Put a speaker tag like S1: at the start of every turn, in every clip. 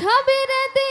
S1: সবেরা দে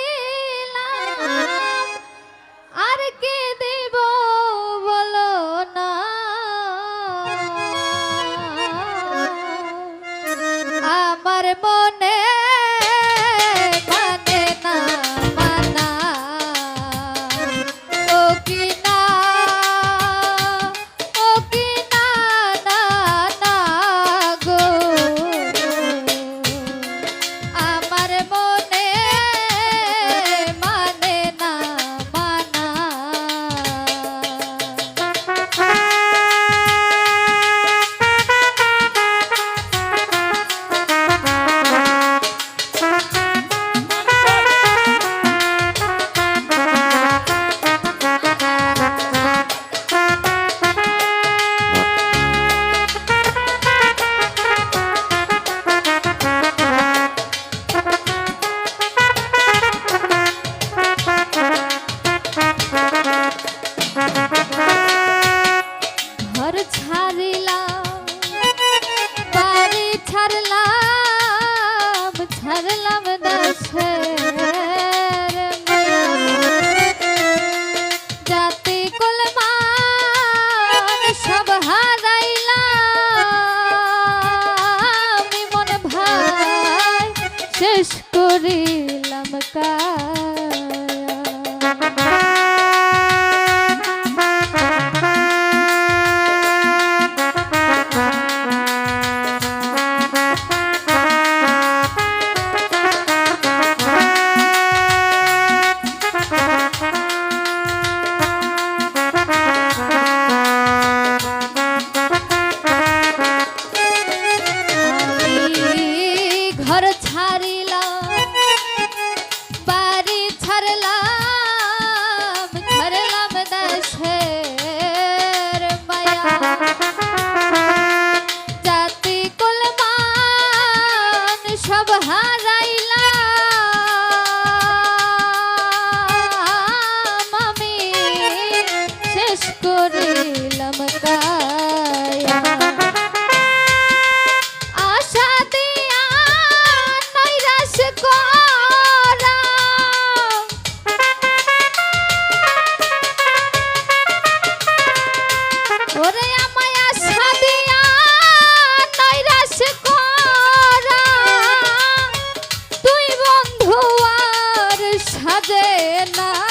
S1: ছাড়লাম ছাড়লাম দেশে জাতি কলমান সব হারাইলাম মন ভাই শেষ করিলাম কা না